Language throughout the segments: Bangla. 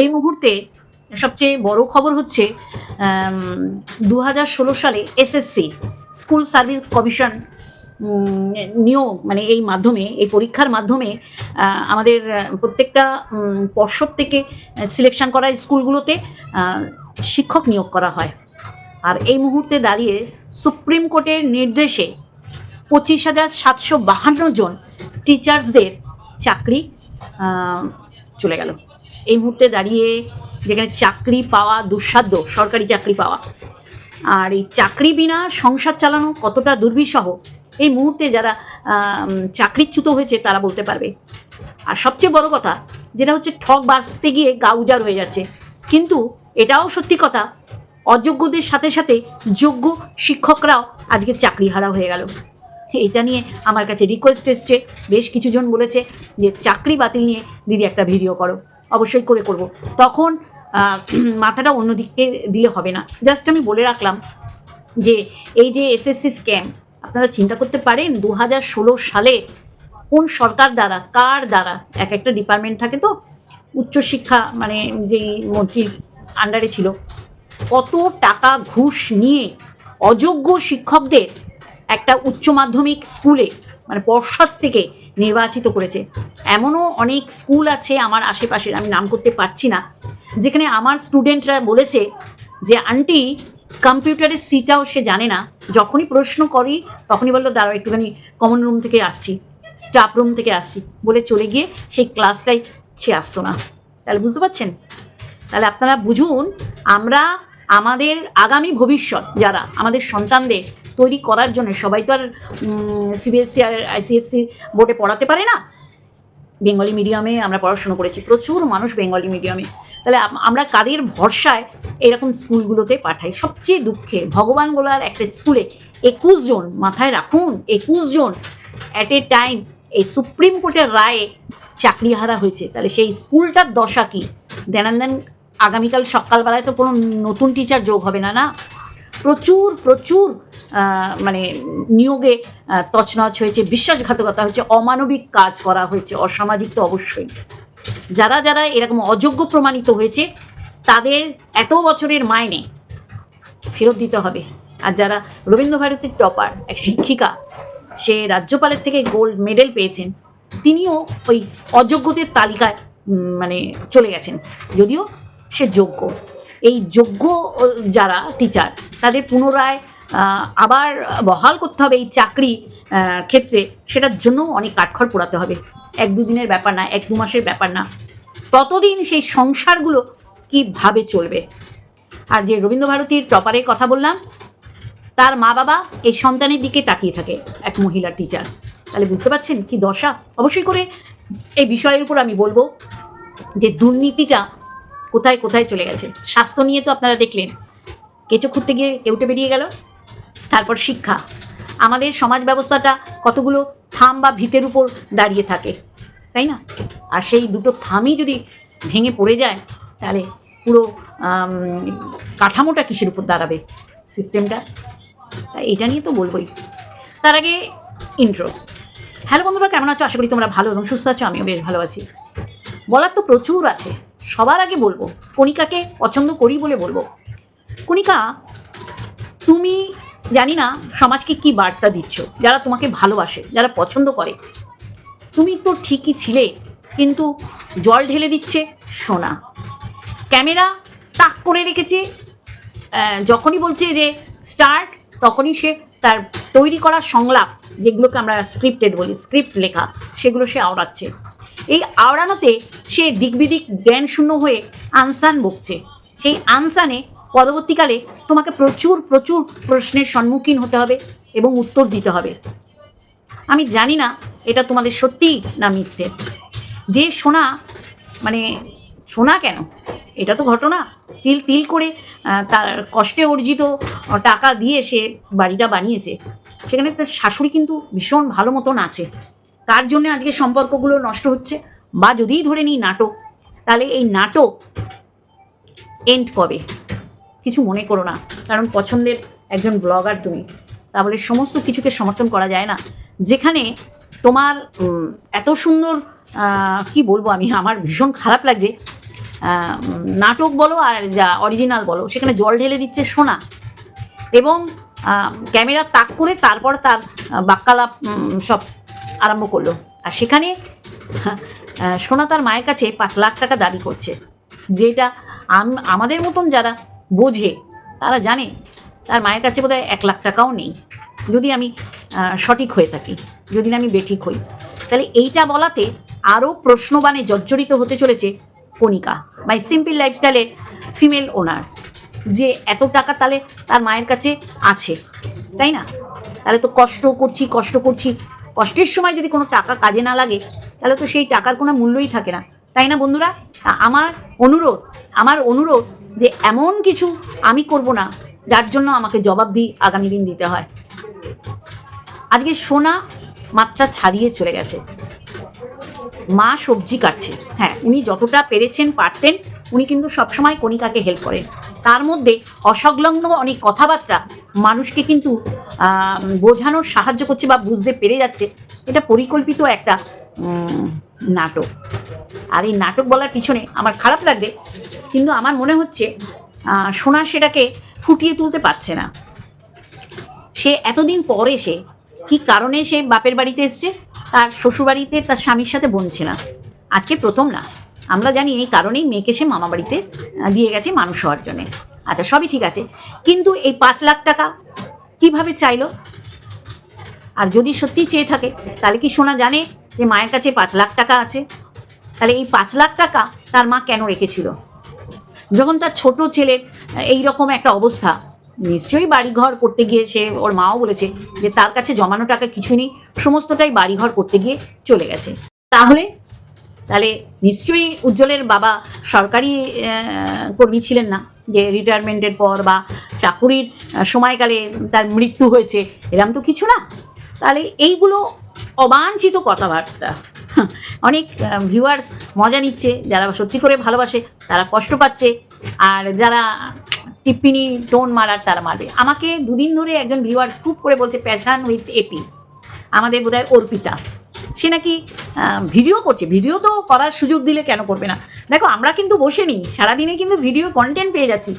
এই মুহূর্তে সবচেয়ে বড় খবর হচ্ছে দু হাজার ষোলো সালে এসএসসি স্কুল সার্ভিস কমিশন নিয়োগ মানে এই মাধ্যমে, এই পরীক্ষার মাধ্যমে আমাদের প্রত্যেকটা পর্ষদ থেকে সিলেকশন করা স্কুলগুলোতে শিক্ষক নিয়োগ করা হয়। আর এই মুহূর্তে দাঁড়িয়ে সুপ্রিম কোর্টের নির্দেশে পঁচিশ হাজার সাতশো বাহান্ন জন টিচার্সদের চাকরি চলে গেল। এই মুহূর্তে দাঁড়িয়ে যেখানে চাকরি পাওয়া দুঃসাধ্য, সরকারি চাকরি পাওয়া। আর এই চাকরি বিনা সংসার চালানো কতটা দুর্বিষহ, এই মুহূর্তে যারা চাকরিচ্যুত হয়েছে তারা বলতে পারবে। আর সবচেয়ে বড় কথা, যেটা হচ্ছে ঠক বাঁচতে গিয়ে গা উজাড় হয়ে যাচ্ছে। কিন্তু এটাও সত্যি কথা, অযোগ্যদের সাথে সাথে যোগ্য শিক্ষকরাও আজকে চাকরি হারা হয়ে গেল। এটা নিয়ে আমার কাছে রিকোয়েস্ট এসছে। বেশ কিছুজন বলেছে যে, চাকরি বাতিল নিয়ে দিদি একটা ভিডিও করো। অবশ্যই করে করব। তখন মাথাটা অন্যদিকে দিলে হবে না। জাস্ট আমি বলে রাখলাম যে, এই যে এসএসসি স্ক্যাম আপনারা চিন্তা করতে পারেন দু হাজার ষোলো সালে কোন সরকার দ্বারা, কার দ্বারা এক একটা ডিপার্টমেন্ট থাকে তো, উচ্চশিক্ষা মানে যেই মন্ত্রীর আন্ডারে ছিল, কত টাকা ঘুষ নিয়ে অযোগ্য শিক্ষকদের একটা উচ্চ মাধ্যমিক স্কুলে মানে পর্ষদ থেকে নির্বাচিত করেছে। এমনও অনেক স্কুল আছে আমার আশেপাশের, আমি নাম করতে পারছি না, যেখানে আমার স্টুডেন্টরা বলেছে যে, আন্টি, কম্পিউটারের সিটাও সে জানে না। যখনই প্রশ্ন করি, তখনই বলল, দাঁড়াও, একটুখানি কমন রুম থেকে আসছি স্টাফ রুম থেকে আসছি। বলে চলে গিয়ে সেই ক্লাসটাই সে আসতো না। তাহলে বুঝতে পারছেন? তাহলে আপনারা বুঝুন, আমরা আমাদের আগামী ভবিষ্যৎ যারা আমাদের সন্তানদের তৈরি করার জন্য, সবাই তো আর সিবিএসসি আর আইসিএসসি বোর্ডে পড়াতে পারে না। বেঙ্গলি মিডিয়ামে আমরা পড়াশুনো করেছি, প্রচুর মানুষ বেঙ্গলি মিডিয়ামে। তাহলে আমরা কাদের ভরসায় এরকম স্কুলগুলোতে পাঠাই? সবচেয়ে দুঃখে ভগবান গোলার একটা স্কুলে একুশ জন মাথায় রাখুন, একুশ জন অ্যাট এ টাইম এই সুপ্রিম কোর্টের রায়ে চাকরিহারা হয়েছে। তাহলে সেই স্কুলটার দশা কি? দেন আগামীকাল সকালবেলায় তো কোনো নতুন টিচার যোগ হবে না না? প্রচুর প্রচুর মানে নিয়োগে তছনছ হয়েছে, বিশ্বাসঘাতকতা হয়েছে অমানবিক কাজ করা হয়েছে, অসামাজিক তো অবশ্যই। যারা যারা এরকম অযোগ্য প্রমাণিত হয়েছে, তাদের এত বছরের মাইনে ফেরত দিতে হবে। আর যারা রবীন্দ্রভারতীর টপার এক শিক্ষিকা, সে রাজ্যপালের থেকে গোল্ড মেডেল পেয়েছেন, তিনিও ওই অযোগ্যদের তালিকায় মানে চলে গেছেন। যদিও সে যোগ্য। এই যোগ্য যারা টিচার তাদের পুনরায় আবার বহাল করতে হবে এই চাকরি ক্ষেত্রে। সেটার জন্য অনেক কাঠখড় পোড়াতে হবে। এক দুদিনের ব্যাপার না, এক দু মাসের ব্যাপার না। ততদিন সেই সংসারগুলো কীভাবে চলবে? আর যে রবীন্দ্রভারতীর টপারের কথা বললাম, তার মা বাবা এই সন্তানের দিকে তাকিয়ে থাকে এক মহিলা টিচার তাহলে বুঝতে পারছেন কি দশা? অবশ্যই করে এই বিষয়ের উপর আমি বলব যে দুর্নীতিটা কোথায় কোথায় চলে গেছে? স্বাস্থ্য নিয়ে তো আপনারা দেখলেন। কেঁচো খুঁড়তে গিয়ে কেউটে বেরিয়ে গেল। তারপর শিক্ষা। আমাদের সমাজ ব্যবস্থাটা কতগুলো থাম বা ভিতের উপর দাঁড়িয়ে থাকে, তাই না? আর সেই দুটো থামই যদি ভেঙে পড়ে যায়, তাহলে পুরো কাঠামোটা কিসের উপর দাঁড়াবে? সিস্টেমটা তা এটা নিয়ে তো বলবোই। তার আগে ইন্ট্রো হ্যালো বন্ধুরা, কেমন আছো? আশা করি তোমরা ভালো এবং সুস্থ আছো। আমিও বেশ ভালো আছি। বলার তো প্রচুর আছে। সবার আগে বলব, কণিকাকে পছন্দ করি বলে বলব। কণিকা, তুমি জানি না সমাজকে কি বার্তা দিচ্ছ, যারা তোমাকে ভালোবাসে, যারা পছন্দ করে। তুমি তো ঠিকই ছিলে, কিন্তু জল ঢেলে দিচ্ছে সোনা। ক্যামেরা তাক করে রেখেছে যখনই বলছে যে স্টার্ট, তখনই সে তার তৈরি করা সংলাপ, যেগুলোকে আমরা স্ক্রিপ্টেড বলি স্ক্রিপ্ট লেখা, সেগুলো সে আওড়াচ্ছে। এই আওড়ানোতে সে দিকবিদিক জ্ঞান শূন্য হয়ে আনসান বকছে। সেই আনসানে পরবর্তীকালে তোমাকে প্রচুর প্রচুর প্রশ্নের সম্মুখীন হতে হবে এবং উত্তর দিতে হবে। আমি জানি না এটা তোমাদের সত্যি না মিথ্যে। যে সোনা মানে সোনা কেন? এটা তো ঘটনা। তিল তিল করে তার কষ্টে অর্জিত টাকা দিয়ে সে বাড়িটা বানিয়েছে। সেখানে তার শাশুড়ি কিন্তু ভীষণ ভালো মতন আছে। তার জন্য আজকে সম্পর্কগুলো নষ্ট হচ্ছে? বা যদিই ধরে নিই নাটক, তাহলে এই নাটক এন্ড কবে? কিছু মনে করো না, কারণ পছন্দের একজন ব্লগার তুমি। তাহলে সমস্ত কিছুকে সমর্থন করা যায় না। যেখানে তোমার এত সুন্দর কি বলব আমি, আমার ভীষণ খারাপ লাগছে। নাটক বলো আর যা অরিজিনাল বলো, সেখানে জল ঢেলে দিচ্ছে সোনা। এবং ক্যামেরা তাক করে তারপর তার বাক্যালাপ সব আরম্ভ করল। আর সেখানে সোনা তার মায়ের কাছে পাঁচ লাখ টাকা দাবি করছে। যেটা আমাদের মতন যারা বোঝে, তারা জানে তার মায়ের কাছে বোধহয় এক লাখ টাকাও নেই। যদি আমি সঠিক হয়ে থাকি, যদি না আমি বেঠিক হই। তাহলে এইটা বলাতে আরও প্রশ্নবাণে জর্জরিত হতে চলেছে কণিকা বাই সিম্পল লাইফস্টাইলের ফিমেল ওনার যে এত টাকা তাহলে তার মায়ের কাছে আছে, তাই না? তাহলে তো কষ্ট করছি কষ্ট করছি কষ্টের সময় যদি কোনো টাকা কাজে না লাগে, তাহলে তো সেই টাকার কোনো মূল্যই থাকে না। তাই না বন্ধুরা? আমার অনুরোধ আমার অনুরোধ যে এমন কিছু আমি করব না, যার জন্য আমাকে জবাবদি আগামী দিন দিতে হয়। আজকে সোনা মাত্রা ছাড়িয়ে চলে গেছে। মা সবজি কাটছে। হ্যাঁ উনি যতটা পেরেছেন, পারতেন, উনি কিন্তু সবসময় কণিকাকে হেল্প করেন। তার মধ্যে অসংলগ্ন অনেক কথাবার্তা মানুষকে কিন্তু বোঝানোর সাহায্য করছে বা বুঝতে পেরে যাচ্ছে, এটা পরিকল্পিত একটা নাটক। আর এই নাটক বলার পিছনে আমার খারাপ লাগবে, কিন্তু আমার মনে হচ্ছে সোনা সেটাকে ফুটিয়ে তুলতে পারছে না। সে এতদিন পরে সে কি কারণে সে বাপের বাড়িতে এসছে, তার শ্বশুরবাড়িতে তার স্বামীর সাথে বনছে না? আজকে প্রথম না। আমরা জানি এই কারণেই মেয়েকে সে মামা বাড়িতে দিয়ে গেছে মানুষ হওয়ার জন্যে। আচ্ছা সবই ঠিক আছে। কিন্তু এই পাঁচ লাখ টাকা কীভাবে চাইলো? আর যদি সত্যি চেয়ে থাকে, তাহলে কি সোনা জানে যে মায়ের কাছে পাঁচ লাখ টাকা আছে? তাহলে এই পাঁচ লাখ টাকা তার মা কেন রেখেছিল? যখন তার ছোট ছেলের এই রকম একটা অবস্থা, নিশ্চয়ই বাড়িঘর করতে গিয়ে সে, ওর মাও বলেছে যে তার কাছে জমানো টাকা কিছু নেই, সমস্তটাই বাড়িঘর করতে গিয়ে চলে গেছে। তাহলে তাহলে নিশ্চয়ই উজ্জ্বলের বাবা সরকারি কর্মী ছিলেন না, যে রিটায়ারমেন্টের পর বা চাকুরির সময়কালে তার মৃত্যু হয়েছে, এরম তো কিছু না। তাহলে এইগুলো অবাঞ্ছিত কথাবার্তা। অনেক ভিউয়ার্স মজা নিচ্ছে, যারা সত্যি করে ভালোবাসে, তারা কষ্ট পাচ্ছে, আর যারা টিপ্পিনি, টোন মারার, তারা মারবে। আমাকে দুদিন ধরে একজন ভিউয়ার্স খুব করে বলছে, প্যাশান উইথ এপি আমাদের বোধহয় অর্পিতা। সে নাকি ভিডিও করছে। ভিডিও তো করার সুযোগ দিলে কেন করবে না? দেখো আমরা কিন্তু বসে নিই। সারাদিনে কিন্তু ভিডিও কন্টেন্ট পেয়ে যাচ্ছি।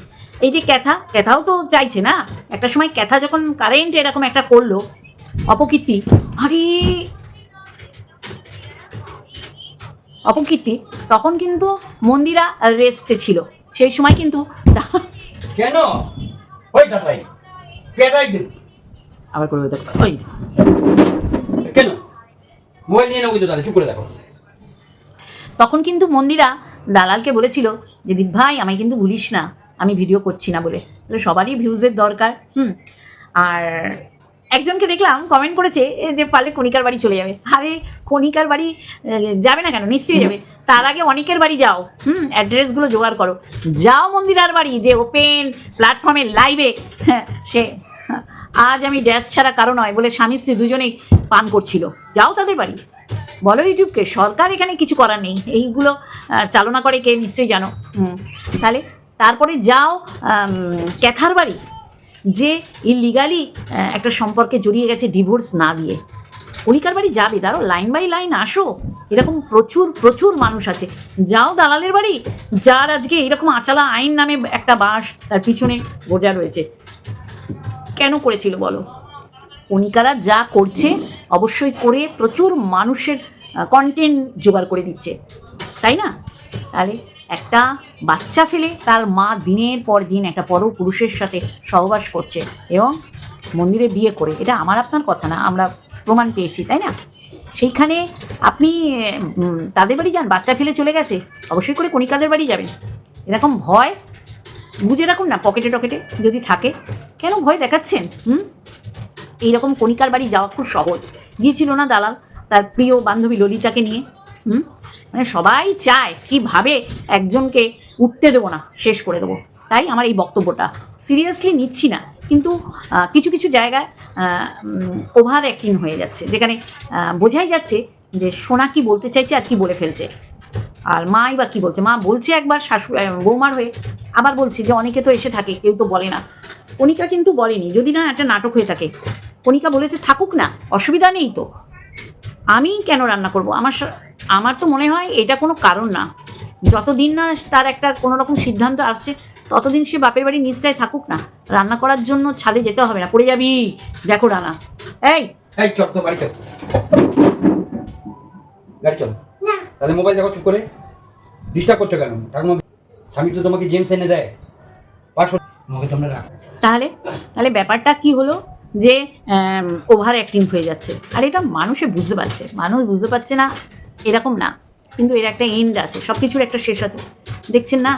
এই যে ক্যাথা ক্যাথাও তো চাইছে না? একটা সময় ক্যাথা যখন কারেন্ট এরকম একটা করল অপকীর্তি আরে! অপকীর্তি তখন কিন্তু মন্দিরা রেস্টে ছিল। সেই সময় কিন্তু কেন? ওই দাদাই দেব আবার করে ওই কেন? মোবাইল নিয়ে নেব কিন্তু দাদা চুপ করে দেখো। তখন কিন্তু মন্দিরা দালালকে বলেছিল যে, দীপ ভাই, আমায় কিন্তু ভুলিস না, আমি ভিডিও করছি না বলে। তাহলে সবারই ভিউজের দরকার, হুম? আর একজনকে দেখলাম কমেন্ট করেছে যে পারলে কণিকার বাড়ি চলে যাবে। আরে, কণিকার বাড়ি যাবে না কেন? নিশ্চয়ই যাবে। তার আগে অনেকের বাড়ি যাও, হুম? অ্যাড্রেসগুলো জোগাড় করো। যাও মন্দিরার বাড়ি, যে ওপেন প্ল্যাটফর্মে লাইভে সে আজ আমি ড্যাশ ছাড়া কারও নয় বলে স্বামী স্ত্রী দুজনেই পান করছিল। যাও তাদের বাড়ি। বলো ইউটিউবকে, সরকার এখানে কিছু করার নেই। এইগুলো চালনা করে কে নিশ্চয়ই জানো। তাহলে তারপরে যাও ক্যাথার বাড়ি, যে ইলিগালি একটা সম্পর্কে জড়িয়ে গেছে ডিভোর্স না দিয়ে কণিকার বাড়ি? যাবে। দাঁড়ো লাইন বাই লাইন আসো। এরকম প্রচুর প্রচুর মানুষ আছে। যাও দালালের বাড়ি, যার আজকে এরকম আচালা আইন নামে একটা বাঁশ তার পিছনে বোঝা রয়েছে। কেন করেছিল বলো? কণিকারা যা করছে অবশ্যই করে প্রচুর মানুষের কন্টেন্ট জোগাড় করে দিচ্ছে। তাই না? তাহলে একটা বাচ্চা ফেলে তার মা দিনের পর দিন একটা পর পুরুষের সাথে সহবাস করছে এবং মন্দিরে বিয়ে করে। এটা আমার আপনার কথা না, আমরা প্রমাণ পেয়েছি, তাই না? সেইখানে আপনি তাদের বাড়ি যান, বাচ্চা ফেলে চলে গেছে, অবশ্যই করে কণিকাদের বাড়ি যাবেন। এরকম ভয় বুঝে রাখুন না, পকেটে টকেটে যদি থাকে। কেন ভয় দেখাচ্ছেন? হুম? এইরকম কণিকার বাড়ি যাওয়া খুব সহজ। গিয়েছিল না দালাল, তার প্রিয় বান্ধবী ললিতাকে নিয়ে। হুম? মানে সবাই চায়, কীভাবে একজনকে উঠতে দেবো না, শেষ করে দেবো। তাই আমার এই বক্তব্যটা। সিরিয়াসলি নিচ্ছি না, কিন্তু কিছু কিছু জায়গায় ওভার অ্যাক্টিং হয়ে যাচ্ছে। যেখানে বোঝাই যাচ্ছে যে সোনা কি বলতে চাইছে আর কি বলে ফেলছে। আর মাই বা কি বলছে? মা বলছে একবার শাশু বৌমার হয়ে। আবার বলছি যে অনেকে তো এসে থাকে, কেউ তো বলে না। কণিকা কিন্তু বলেনি, যদি না একটা নাটক হয়ে থাকে। কণিকা বলেছে, থাকুক না, অসুবিধা নেই তো। আমি কেন রান্না করব? আমার আমার তো মনে হয় এটা কোনো কারণ না। যতদিন না তার একটা কোনো রকম সিদ্ধান্ত আসছে, ততদিন সে বাপের বাড়ির নিচটায় থাকুক না। রান্না করার জন্য ছাদে যেতে হবে না। পড়ে যাবি। দেখো রানা। এই! এই, চল তো বাড়ি চল। গাড়ি চল। তাহলে মোবাইল দেখো চুপ করে। ডিস্টার্ব করছ কেন? ঠাকুমা স্বামী তো তোমাকে জেমস এনে দেয়। মোবাইল তোমরা রাখ তাহলে তাহলে ব্যাপারটা কি হলো? যে ওভার অ্যাক্টিং হয়ে যাচ্ছে। আর এটা মানুষে বুঝতে পারছে। মানুষ বুঝতে পারছে না, এরকম না। কিন্তু এর একটা এন্ড আছে সব কিছুর একটা শেষ আছে। দেখছেন না?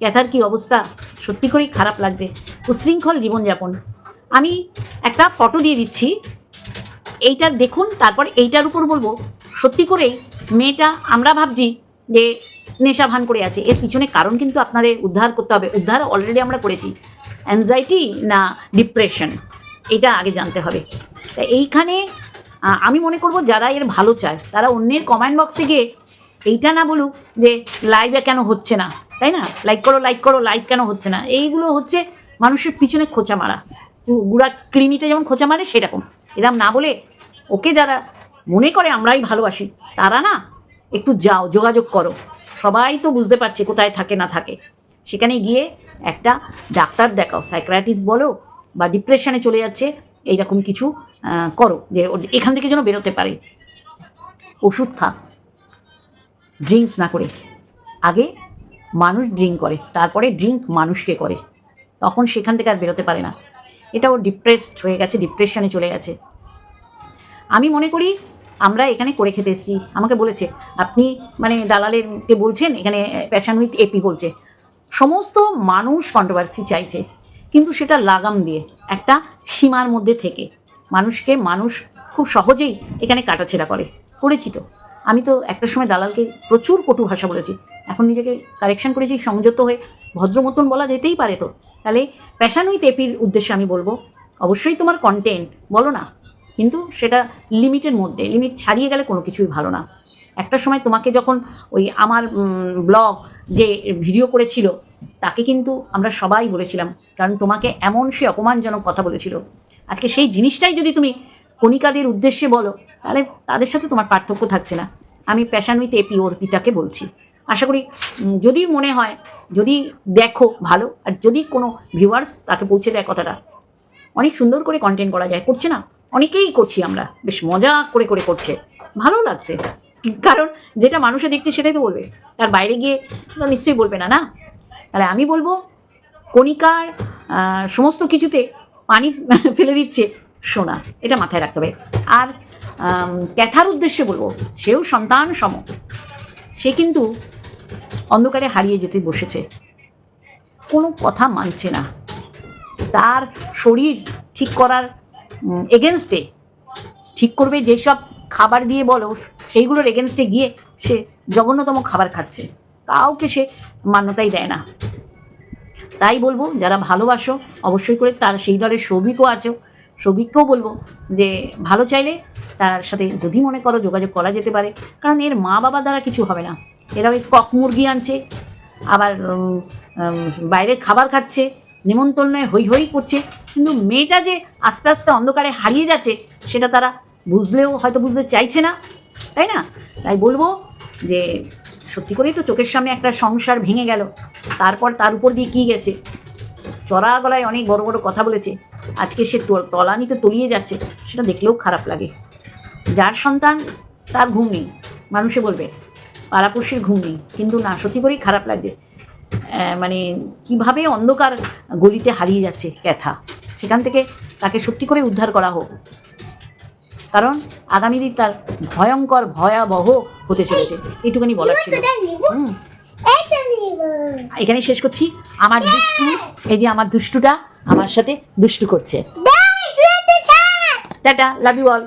ক্যাথার কি অবস্থা? সত্যি করেই খারাপ লাগছে। উশৃঙ্খল জীবনযাপন। আমি একটা ফটো দিয়ে দিচ্ছি। এইটা দেখুন, তারপর এইটার উপর বলব। সত্যি করেই মেয়েটা, আমরা ভাবছি যে নেশা ভান করে আছে। এর পিছনে কারণ কিন্তু আপনাদের উদ্ধার করতে হবে। উদ্ধার অলরেডি আমরা করেছি। অ্যাংজাইটি না ডিপ্রেশন এটা আগে জানতে হবে। তা এইখানে আমি মনে করব যারা এর ভালো চায়, তারা অন্যের কমেন্ট বক্সে গিয়ে এইটা না বলুক যে লাইভে কেন হচ্ছে না, তাই না? লাইক করো লাইক করো লাইভ কেন হচ্ছে না? এইগুলো হচ্ছে মানুষের পিছনে খোঁচা মারা। গুড়া কৃমিতে যেমন খোঁচা মারে, সেরকম। এরম না বলে ওকে যারা মনে করে আমরাই ভালোবাসি। তারা না, একটু যাও, যোগাযোগ করো। সবাই তো বুঝতে পারছে কোথায় থাকে না থাকে। সেখানে গিয়ে একটা ডাক্তার দেখাও সাইক্রাটিস্ট বলো বা ডিপ্রেশনে চলে যাচ্ছে, এইরকম কিছু করো যে এখান থেকে যেন বেরোতে পারে। ওষুধ থাক ড্রিঙ্কস না করে। আগে মানুষ ড্রিঙ্ক করে, তারপরে ড্রিঙ্ক মানুষকে করে। তখন সেখান থেকে আর বেরোতে পারে না। এটা ও ডিপ্রেসড হয়ে গেছে ডিপ্রেশনে চলে গেছে। আমি মনে করি আমরা এখানে করে খেতে এসেছি। আমাকে বলেছে, আপনি মানে দালালেরকে বলছেন, এখানে প্যাশন উইথ এপি বলছে। সমস্ত মানুষ কন্ট্রোভার্সি চাইছে, কিন্তু সেটা লাগাম দিয়ে, একটা সীমার মধ্যে থেকে। মানুষকে, মানুষ খুব সহজেই এখানে কাটাছেড়া করে। করেছি তো। আমি তো একটা সময় দালালকে প্রচুর কটু ভাষা বলেছি। এখন নিজেকে কারেকশন করেছি, সংযত হয়ে ভদ্র মতন বলা যেতেই পারে তো। তাহলে প্যাশন উইথ এপির উদ্দেশ্যে আমি বলব, অবশ্যই তোমার কন্টেন্ট বলো না কিন্তু সেটা লিমিটের মধ্যে লিমিট ছাড়িয়ে গেলে কোনো কিছুই ভালো না। একটা সময় তোমাকে যখন ওই আমার ব্লগ যে ভিডিও করেছিল, তাকে কিন্তু আমরা সবাই বলেছিলাম, কারণ তোমাকে এমন সে অপমানজনক কথা বলেছিল। আজকে সেই জিনিসটাই যদি তুমি কণিকাদের উদ্দেশ্যে বলো, তাহলে তাদের সাথে তোমার পার্থক্য থাকছে না। আমি প্যাশন উইথ এপি ওর পিতাকে বলছি। আশা করি যদি মনে হয়, যদি দেখো ভালো, আর যদি কোনো ভিউয়ার্স তাকে পৌঁছে দেয় কথাটা, অনেক সুন্দর করে কন্টেন্ট করা যায়, করছে না? অনেকেই করছি আমরা। বেশ মজা করে করে করছে। ভালো লাগছে। কারণ যেটা মানুষে দেখছে সেটাই তো বলবে। তার বাইরে গিয়ে তো নিশ্চয়ই বলবে না না? তাহলে আমি বলব, কণিকার সমস্ত কিছুতে পানি ফেলে দিচ্ছে সোনা। এটা মাথায় রাখতে হবে। আর ক্যাথার উদ্দেশ্যে বলব, সেও সন্তান সম। সে কিন্তু অন্ধকারে হারিয়ে যেতে বসেছে। কোনো কথা মানছে না। তার শরীর ঠিক করার এগেনস্টে ঠিক করবে যেসব খাবার দিয়ে বলো, সেইগুলোর এগেনস্টে গিয়ে সে জঘন্যতম খাবার খাচ্ছে। কাউকে সে মান্যতাই দেয় না। তাই বলব, যারা ভালোবাসো, অবশ্যই করে তার সেই দলের সৌভিকও আছো। সৌভিককেও বলব যে, ভালো চাইলে তার সাথে যদি মনে করো যোগাযোগ করা যেতে পারে, কারণ এর মা বাবা দ্বারা কিছু হবে না। এরা ওই কক মুরগি আনছে, আবার বাইরের খাবার খাচ্ছে নিমন্ত্রণে হই হই করছে। কিন্তু মেয়েটা যে আস্তে আস্তে অন্ধকারে হারিয়ে যাচ্ছে, সেটা তারা বুঝলেও হয়তো বুঝতে চাইছে না, তাই না? তাই বলব যে সত্যি করেই তো চোখের সামনে একটা সংসার ভেঙে গেল। তারপর তার উপর দিয়ে কী গেছে? চড়া গলায় অনেক বড় বড় কথা বলেছে। আজকে সে তলানিতে তলিয়ে যাচ্ছে, সেটা দেখলেও খারাপ লাগে। যার সন্তান, তার ঘুম নেই। মানুষে বলবে, পাড়াপড়শির ঘুম নেই। কিন্তু না, সত্যি করেই খারাপ লাগছে। মানে কীভাবে অন্ধকার গলিতে হারিয়ে যাচ্ছে ক্যাথা। সেখান থেকে তাকে সত্যি করে উদ্ধার করা হোক। কারণ আগামী দিন তার ভয়ঙ্কর ভয়াবহ হতে চলেছে। এইটুখানি বলার ছিল। এখানে শেষ করছি। আমার দুষ্টু এই যে আমার দুষ্টুটা আমার সাথে দুষ্টু করছে। Tata love you all